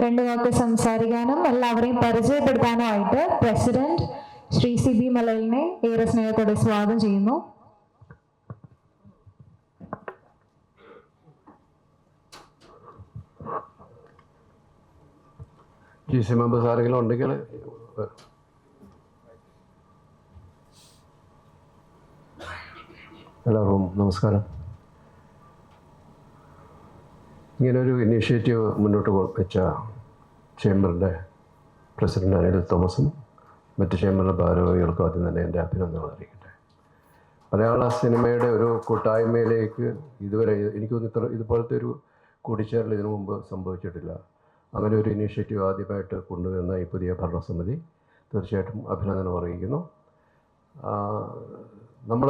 രണ്ടു വാക്ക് സംസാരിക്കാനും എല്ലാവരെയും പരിചയപ്പെടുത്താനുമായിട്ട് പ്രസിഡന്റ് ശ്രീ സി ബി മലലിനെ ഏറെ സ്നേഹത്തോടെ സ്വാഗതം ചെയ്യുന്നു. എല്ലാവർക്കും നമസ്കാരം. ഇങ്ങനൊരു ഇനീഷ്യേറ്റീവ് മുന്നോട്ട് വെച്ച ചേംബറിന്റെ പ്രസിഡന്റ് അനിൽ തോമസും മറ്റ് ചേംബറിലെ ഭാരവാഹികൾക്കും ആദ്യം തന്നെ എന്റെ അഭിനന്ദനങ്ങൾ അറിയിക്കട്ടെ. മലയാള സിനിമയുടെ ഒരു കൂട്ടായ്മയിലേക്ക് ഇതുവരെ എനിക്ക് ഇത്ര ഇതുപോലത്തെ ഒരു കൂടിച്ചേരൽ ഇതിനു മുമ്പ് സംഭവിച്ചിട്ടില്ല. അങ്ങനെ ഒരു ഇനീഷ്യേറ്റീവ് ആദ്യമായിട്ട് കൊണ്ടുവന്ന ഈ പുതിയ ഭരണസമിതി തീർച്ചയായിട്ടും അഭിനന്ദനം അറിയിക്കുന്നു. നമ്മൾ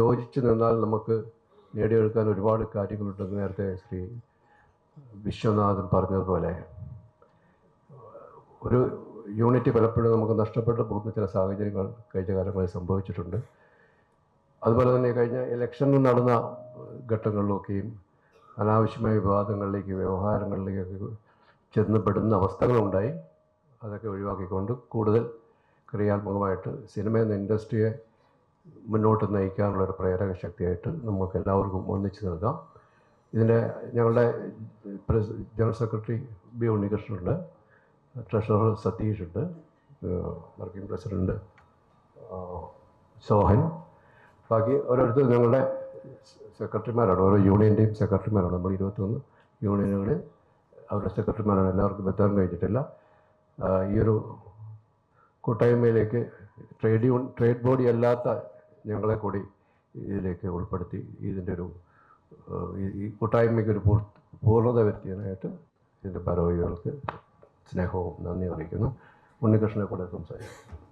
യോജിച്ച് നിന്നാൽ നമുക്ക് നേടിയെടുക്കാൻ ഒരുപാട് കാര്യങ്ങളുണ്ടെന്ന് നേരത്തെ ശ്രീ വിശ്വനാഥൻ പറഞ്ഞതുപോലെ. ഒരു യൂണിറ്റ് പലപ്പോഴും നമുക്ക് നഷ്ടപ്പെട്ടു പോകുന്ന ചില സാഹചര്യങ്ങൾ കഴിഞ്ഞ കാലങ്ങളിൽ സംഭവിച്ചിട്ടുണ്ട്. അതുപോലെ തന്നെ കഴിഞ്ഞ ഇലക്ഷനിൽ നടന്ന ഘട്ടങ്ങളിലൊക്കെയും അനാവശ്യമായ വിവാദങ്ങളിലേക്ക് വ്യവഹാരങ്ങളിലേക്കൊക്കെ ചെന്നപ്പെടുന്ന അവസ്ഥകളുണ്ടായി. അതൊക്കെ ഒഴിവാക്കിക്കൊണ്ട് കൂടുതൽ ക്രിയാത്മകമായിട്ട് സിനിമ എന്ന ഇൻഡസ്ട്രിയെ മുന്നോട്ട് നയിക്കാനുള്ള ഒരു പ്രേരക ശക്തിയായിട്ട് നമുക്ക് എല്ലാവർക്കും ഒന്നിച്ചു നൽകാം. ഇതിന്റെ ഞങ്ങളുടെ ജനറൽ സെക്രട്ടറി ബി ഉണ്ണികൃഷ്ണനുണ്ട് ട്രഷറർ സതീഷ് ഉണ്ട് വർക്കിംഗ് പ്രസിഡന്റ് സോഹൻ. ബാക്കി ഓരോരുത്തർ ഞങ്ങളുടെ സെക്രട്ടറിമാരാണ് ഓരോ യൂണിയന്റെയും സെക്രട്ടറിമാരാണ് നമ്മൾ ഇരുപത്തൊന്ന് യൂണിയനുകളിൽ അവരുടെ സെക്രട്ടറിമാരാണ് എല്ലാവർക്കും എത്താൻ കഴിഞ്ഞിട്ടില്ല. ഈ ഒരു കൂട്ടായ്മയിലേക്ക് ട്രേഡ് യൂൺ ട്രേഡ് ബോഡി അല്ലാത്ത ഞങ്ങളെ കൂടി ഇതിലേക്ക് ഉൾപ്പെടുത്തി ഇതിന്റെ ഒരു ഈ- കൂട്ടായ്മയ്ക്ക് ഒരു പൂർണത വരുത്തിയതിനായിട്ട് ഇതിന്റെ ഭാരവാഹികൾക്ക് സ്നേഹവും നന്ദി അറിയിക്കുന്നു. ഉണ്ണികൃഷ്ണനെ കൂടെ സംസാരിക്കും.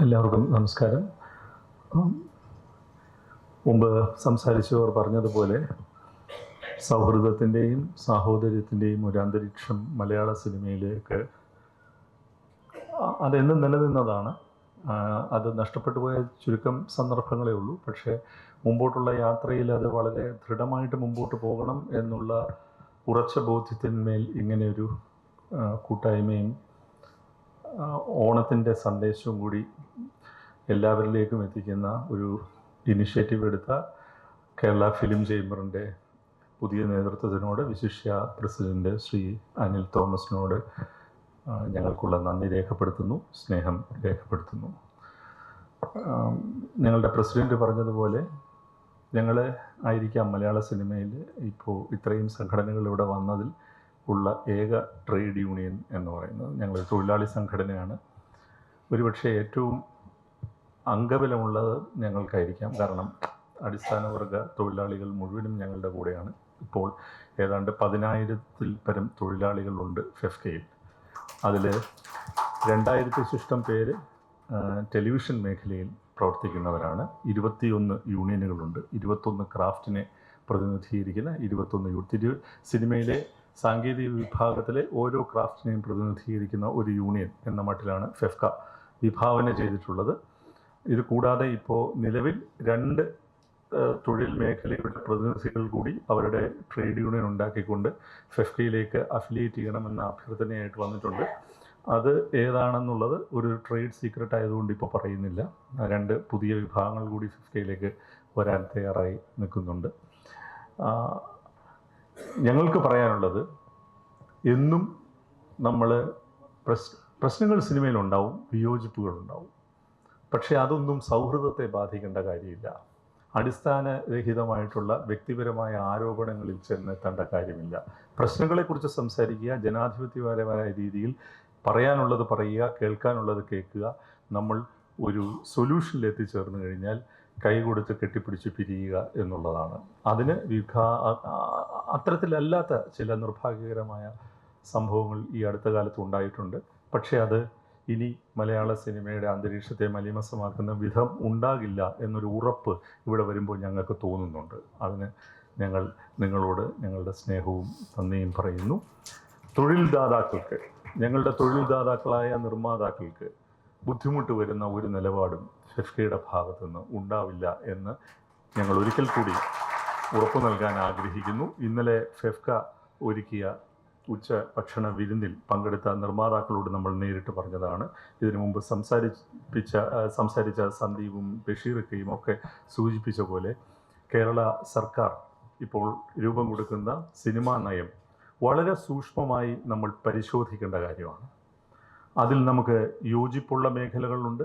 എല്ലാവർക്കും നമസ്കാരം. മുമ്പ് സംസാരിച്ചവർ പറഞ്ഞതുപോലെ സൗഹൃദത്തിന്റെയും സാഹോദര്യത്തിന്റെയും ഒരു അന്തരീക്ഷം മലയാള സിനിമയിലേക്ക് അതെന്നും നിലനിന്നതാണ്. അത് നഷ്ടപ്പെട്ടു പോയ ചുരുക്കം സന്ദർഭങ്ങളേ ഉള്ളൂ. പക്ഷേ മുമ്പോട്ടുള്ള യാത്രയിൽ അത് വളരെ ദൃഢമായിട്ട് മുമ്പോട്ട് പോകണം എന്നുള്ള ഉറച്ച ബോധ്യത്തിന്മേൽ ഇങ്ങനെയൊരു കൂട്ടായ്മയും ഓണത്തിന്റെ സന്ദേശവും കൂടി എല്ലാവരിലേക്കും എത്തിക്കുന്ന ഒരു ഇനിഷ്യേറ്റീവ് എടുത്ത കേരള ഫിലിം ചേംബറിന്റെ പുതിയ നേതൃത്വത്തിനോട് വിശിഷ്യ പ്രസിഡന്റ് ശ്രീ അനിൽ തോമസിനോട് ഞങ്ങൾക്കുള്ള നന്ദി രേഖപ്പെടുത്തുന്നു സ്നേഹം രേഖപ്പെടുത്തുന്നു. ഞങ്ങളുടെ പ്രസിഡന്റ് പറഞ്ഞതുപോലെ ഞങ്ങൾ ആയിരിക്കാം മലയാള സിനിമയിൽ ഇപ്പോൾ ഇത്രയും സംഘടനകൾ ഇവിടെ വന്നതിൽ ഉള്ള ഏക ട്രേഡ് യൂണിയൻ എന്ന് പറയുന്നത്. ഞങ്ങൾ തൊഴിലാളി സംഘടനയാണ്. ഒരുപക്ഷെ ഏറ്റവും അംഗബലമുള്ളത് ഞങ്ങൾക്കായിരിക്കാം. കാരണം അടിസ്ഥാന വർഗ തൊഴിലാളികൾ മുഴുവനും ഞങ്ങളുടെ കൂടെയാണ്. ഇപ്പോൾ ഏതാണ്ട് പതിനായിരത്തിൽ പരം തൊഴിലാളികളുണ്ട് ഫെഫ്കയിൽ അതിൽ രണ്ടായിരത്തി ശിഷ്ടം പേര് ടെലിവിഷൻ മേഖലയിൽ പ്രവർത്തിക്കുന്നവരാണ്. ഇരുപത്തിയൊന്ന് യൂണിയനുകളുണ്ട്. ഇരുപത്തൊന്ന് ക്രാഫ്റ്റിനെ പ്രതിനിധീകരിക്കുന്ന ഇരുപത്തൊന്ന് യൂ സിനിമയിലെ സാങ്കേതിക വിഭാഗത്തിലെ ഓരോ ക്രാഫ്റ്റിനെയും പ്രതിനിധീകരിക്കുന്ന ഒരു യൂണിയൻ എന്ന മട്ടിലാണ് ഫെഫ്ക വിഭാവന ചെയ്തിട്ടുള്ളത്. ഇത് കൂടാതെ ഇപ്പോൾ നിലവിൽ രണ്ട് തൊഴിൽ മേഖലയുടെ പ്രതിനിധികൾ കൂടി അവരുടെ ട്രേഡ് യൂണിയൻ ഉണ്ടാക്കിക്കൊണ്ട് ഫെഫ്കയിലേക്ക് അഫിലിയേറ്റ് ചെയ്യണമെന്ന അഭ്യർത്ഥനയായിട്ട് വന്നിട്ടുണ്ട്. അത് ഏതാണെന്നുള്ളത് ഒരു ട്രേഡ് സീക്രട്ട് ആയതുകൊണ്ട് ഇപ്പോൾ പറയുന്നില്ല. രണ്ട് പുതിയ വിഭാഗങ്ങൾ കൂടി ഫിഫ്കയിലേക്ക് വരാൻ തയ്യാറായി നിൽക്കുന്നുണ്ട്. ഞങ്ങൾക്ക് പറയാനുള്ളത് എന്നും നമ്മൾ പ്രശ് പ്രശ്നങ്ങൾ സിനിമയിലുണ്ടാവും വിയോജിപ്പുകളുണ്ടാവും പക്ഷേ അതൊന്നും സൗഹൃദത്തെ ബാധിക്കേണ്ട കാര്യമില്ല. അടിസ്ഥാനരഹിതമായിട്ടുള്ള വ്യക്തിപരമായ ആരോപണങ്ങളിൽ ചെന്നെത്തേണ്ട കാര്യമില്ല. പ്രശ്നങ്ങളെക്കുറിച്ച് സംസാരിക്കുക ജനാധിപത്യപരമായ രീതിയിൽ പറയാനുള്ളത് പറയുക കേൾക്കാനുള്ളത് കേൾക്കുക. നമ്മൾ ഒരു സൊല്യൂഷനിൽ എത്തിച്ചേർന്ന് കഴിഞ്ഞാൽ കൈ കൊടുത്ത് കെട്ടിപ്പിടിച്ച് പിരിയുക എന്നുള്ളതാണ്. അതിന് വിഭാ അത്തരത്തിലല്ലാത്ത ചില നിർഭാഗ്യകരമായ സംഭവങ്ങൾ ഈ അടുത്ത കാലത്ത് ഉണ്ടായിട്ടുണ്ട്. പക്ഷേ അത് ഇനി മലയാള സിനിമയുടെ അന്തരീക്ഷത്തെ മലിമസമാക്കുന്ന വിധം ഉണ്ടാകില്ല എന്നൊരു ഉറപ്പ് ഇവിടെ വരുമ്പോൾ ഞങ്ങൾക്ക് തോന്നുന്നുണ്ട്. അതിന് ഞങ്ങൾ നിങ്ങളോട് ഞങ്ങളുടെ സ്നേഹവും നന്ദിയും പറയുന്നു. തൊഴിൽദാതാക്കൾക്ക് ഞങ്ങളുടെ തൊഴിൽദാതാക്കളായ നിർമ്മാതാക്കൾക്ക് ബുദ്ധിമുട്ട് വരുന്ന ഒരു നിലപാടും ഫിഫ്കയുടെ ഭാഗത്തുനിന്ന് ഉണ്ടാവില്ല എന്ന് ഞങ്ങൾ ഒരിക്കൽ കൂടി ഉറപ്പു നൽകാൻ ആഗ്രഹിക്കുന്നു. ഇന്നലെ ഫെഫ്ക ഒരുക്കിയ ഉച്ച ഭക്ഷണ വിരുന്നിൽ പങ്കെടുത്ത നിർമ്മാതാക്കളോട് നമ്മൾ നേരിട്ട് പറഞ്ഞതാണ്. ഇതിനു മുമ്പ് സംസാരിപ്പിച്ച സംസാരിച്ച സന്ദീപും ബഷീറൊക്കെയും ഒക്കെ സൂചിപ്പിച്ച പോലെ കേരള സർക്കാർ ഇപ്പോൾ രൂപം കൊടുക്കുന്ന സിനിമാ നയം വളരെ സൂക്ഷ്മമായി നമ്മൾ പരിശോധിക്കേണ്ട കാര്യമാണ്. അതിൽ നമുക്ക് യോജിപ്പുള്ള മേഖലകളുണ്ട്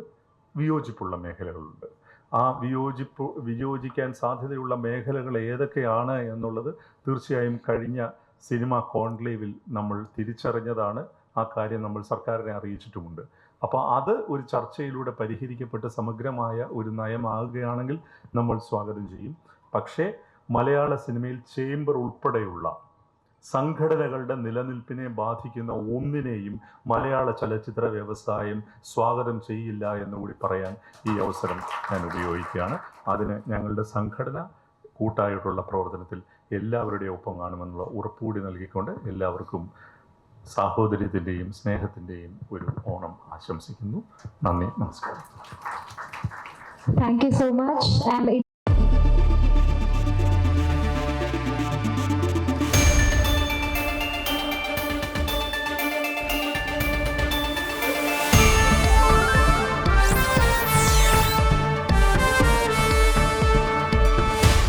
വിയോജിപ്പുള്ള മേഖലകളുണ്ട്. ആ വിയോജിപ്പ് വിയോജിക്കാൻ സാധ്യതയുള്ള മേഖലകൾ ഏതൊക്കെയാണ് എന്നുള്ളത് തീർച്ചയായും കഴിഞ്ഞ സിനിമ കോൺക്ലേവിൽ നമ്മൾ തിരിച്ചറിഞ്ഞതാണ്. ആ കാര്യം നമ്മൾ സർക്കാരിനെ അറിയിച്ചിട്ടുമുണ്ട്. അപ്പോൾ അത് ഒരു ചർച്ചയിലൂടെ പരിഹരിക്കപ്പെട്ട് സമഗ്രമായ ഒരു നയമാകുകയാണെങ്കിൽ നമ്മൾ സ്വാഗതം ചെയ്യും. പക്ഷേ മലയാള സിനിമയിൽ ചേംബർ ഉൾപ്പെടെയുള്ള സംഘടനകളുടെ നിലനിൽപ്പിനെ ബാധിക്കുന്ന ഒന്നിനെയും മലയാള ചലച്ചിത്ര വ്യവസായം സ്വാഗതം ചെയ്യില്ല എന്ന് കൂടി പറയാൻ ഈ അവസരം ഞാൻ ഉപയോഗിക്കുകയാണ്. അതിന് ഞങ്ങളുടെ സംഘടന കൂട്ടായിട്ടുള്ള പ്രവർത്തനത്തിൽ എല്ലാവരുടെയും ഒപ്പം കാണുമെന്നുള്ള ഉറപ്പുകൂടി നൽകിക്കൊണ്ട് എല്ലാവർക്കും സാഹോദര്യത്തിന്റെയും സ്നേഹത്തിന്റെയും ഒരു ഓണം ആശംസിക്കുന്നു. നന്ദി നമസ്കാരം. Thank you so much